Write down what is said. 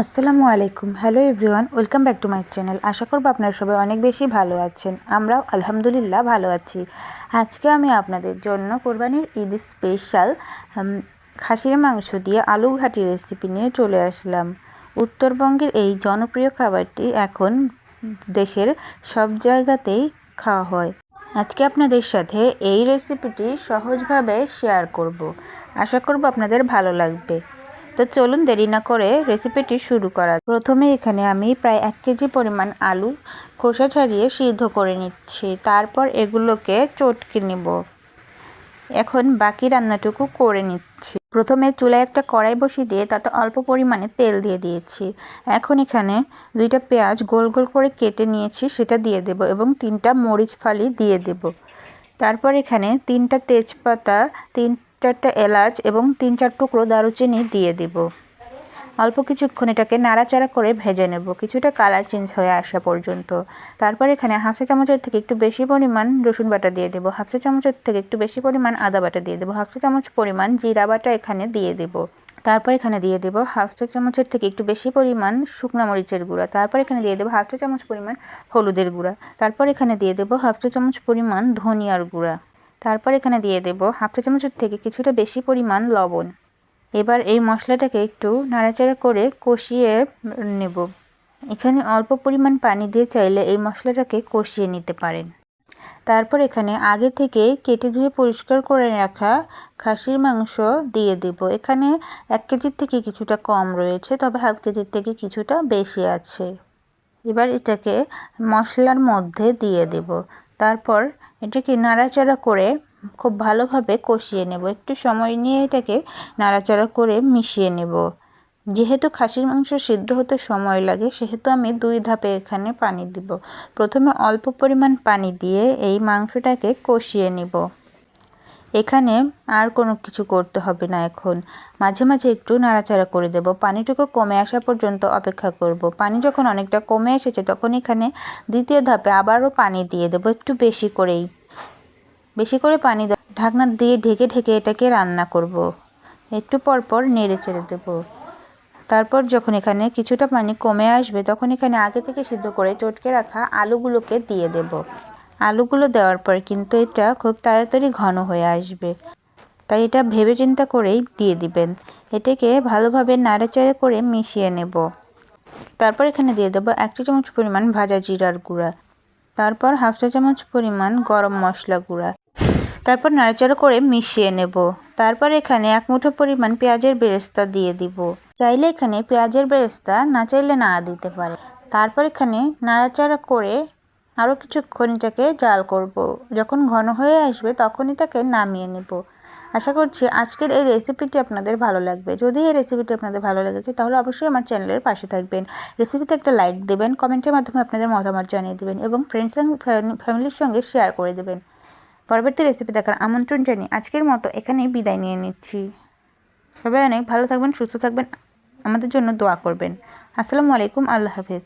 আসসালামু আলাইকুম। Hello everyone welcome back to my channel আশা করব আপনারা সবাই অনেক বেশি ভালো আছেন। আমরাও আলহামদুলিল্লাহ ভালো আছি। আজকে আমি আপনাদের জন্য কোরবানির ঈদ স্পেশাল খাসির মাংস দিয়ে আলু ঘাটি রেসিপি নিয়ে চলে আসলাম। উত্তরবঙ্গের এই জনপ্রিয় খাবারটি এখন দেশের সব জায়গাতেই খাওয়া হয়। আজকে আপনাদের সাথে এই রেসিপিটি সহজভাবে শেয়ার করব। আশা করব আপনাদের ভালো লাগবে। তো চলুন দেরি না করে রেসিপিটি শুরু করা প্রথমে এখানে আমি প্রায় এক কেজি পরিমাণ আলু খোসা ছাড়িয়ে সিদ্ধ করে নিচ্ছি। তারপর এগুলোকে চটকে নেব। এখন বাকি রান্নাটুকু করে নিচ্ছি। প্রথমে চুলায় একটা কড়াই বসিয়ে দিয়ে তাতে অল্প পরিমাণে তেল দিয়ে দিয়েছি। এখন এখানে দুইটা পেঁয়াজ গোল গোল করে কেটে নিয়েছি, সেটা দিয়ে দেব এবং তিনটা মরিচ ফালি দিয়ে দেব। তারপর এখানে তিনটা তেজপাতা, তিন চারটা এলাচ এবং তিন চার টুকরো দারুচিনি দিয়ে দিব। অল্প কিছুক্ষণ এটাকে নাড়াচাড়া করে ভেজে নেব। কিছুটা কালার চেঞ্জ হয়ে আসা পর্যন্ত। তারপর এখানে হাফ চা চামচের থেকে একটু বেশি পরিমাণ রসুন বাটা দিয়ে দেবো। হাফ চা চামচের থেকে একটু বেশি পরিমাণ আদা বাটা দিয়ে দেবো। হাফ চা চামচ পরিমাণ জিরা বাটা এখানে দিয়ে দেবো। তারপর এখানে দিয়ে দেবো হাফ চা চামচের থেকে একটু বেশি পরিমাণ শুকনো মরিচের গুঁড়া। তারপর এখানে দিয়ে দেবো হাফ চা চামচ পরিমাণ হলুদের গুঁড়া। তারপর এখানে দিয়ে দেবো হাফ চা চামচ পরিমাণ ধনিয়ার গুঁড়া। তারপর এখানে দিয়ে দেব হাফ চা চামচের থেকে কিছুটা বেশি পরিমাণ লবণ। এবার এই মশলাটাকে একটু নাড়াচাড়া করে কষিয়ে নেব। এখানে অল্প পরিমাণ পানি দিয়ে চাইলে এই মশলাটাকে কষিয়ে নিতে পারেন। তারপর এখানে আগে থেকে কেটে ধুয়ে পরিষ্কার করে রাখা খাসির মাংস দিয়ে দেব। এখানে এক কেজির থেকে কিছুটা কম রয়েছে, তবে হাফ কেজির থেকে কিছুটা বেশি আছে। এবার এটাকে মশলার মধ্যে দিয়ে দেব। তারপর এটাকে নাড়াচাড়া করে খুব ভালোভাবে কষিয়ে নেব। একটু সময় নিয়ে এটাকে নাড়াচাড়া করে মিশিয়ে নেব। যেহেতু খাসির মাংস সিদ্ধ হতে সময় লাগে, সেহেতু আমি দুই ধাপে এখানে পানি দিব। প্রথমে অল্প পরিমাণ পানি দিয়ে এই মাংসটাকে কষিয়ে নিব। এখানে আর কোনো কিছু করতে হবে না এখন। মাঝে মাঝে একটু নাড়াচাড়া করে দেব। পানিটুকু কমে আসা পর্যন্ত অপেক্ষা করব। পানি যখন অনেকটা কমে এসেছে, তখন এখানে দ্বিতীয় ধাপে আবারও পানি দিয়ে দেব, একটু বেশি করেই। বেশি করে পানি ঢাকনা দিয়ে ঢেকে ঢেকে এটাকে রান্না করব। একটু পর পর নেড়ে চেড়ে দেবো। তারপর যখন এখানে কিছুটা পানি কমে আসবে, তখন এখানে আগে থেকে সিদ্ধ করে চটকে রাখা আলুগুলোকে দিয়ে দেব। আলুগুলো দেওয়ার পর কিন্তু এটা খুব তাড়াতাড়ি ঘন হয়ে আসবে। তাই এটা ভেবে চিন্তা করেই দিয়ে দিবেন। এটাকে ভালোভাবে নাড়াচাড়া করে মিশিয়ে নেব। তারপর এখানে দিয়ে দেবো এক চা চামচ পরিমাণ ভাজা জিরার গুঁড়া। তারপর হাফ চা চামচ পরিমাণ গরম মশলা গুঁড়া। তারপর নাড়াচাড়া করে মিশিয়ে নেব। তারপর এখানে এক মুঠো পরিমাণ পেঁয়াজের বেরেস্তা দিয়ে দিব। চাইলে এখানে পেঁয়াজের বেরেস্তা না চাইলে না দিতে পারে তারপর এখানে নাড়াচাড়া করে আরও কিছুক্ষণ এটাকে জাল করব। যখন ঘন হয়ে আসবে তখন এটাকে নামিয়ে নেব। আশা করছি আজকের এই রেসিপিটি আপনাদের ভালো লাগবে। যদি এই রেসিপিটি আপনাদের ভালো লেগেছে তাহলে অবশ্যই আমার চ্যানেলের পাশে থাকবেন। রেসিপিতে একটা লাইক দেবেন কমেন্টের মাধ্যমে আপনাদের মতামত জানিয়ে দেবেন এবং ফ্রেন্ডস ফ্যামিলির সঙ্গে শেয়ার করে দেবেন। পরবর্তী রেসিপি দেখার আমন্ত্রণ জানিয়ে আজকের মতো এখানেই বিদায় নিয়ে নিচ্ছি। সবাই অনেক ভালো থাকবেন, সুস্থ থাকবেন, আমাদের জন্য দোয়া করবেন। আসসালামু আলাইকুম, আল্লাহ হাফিজ।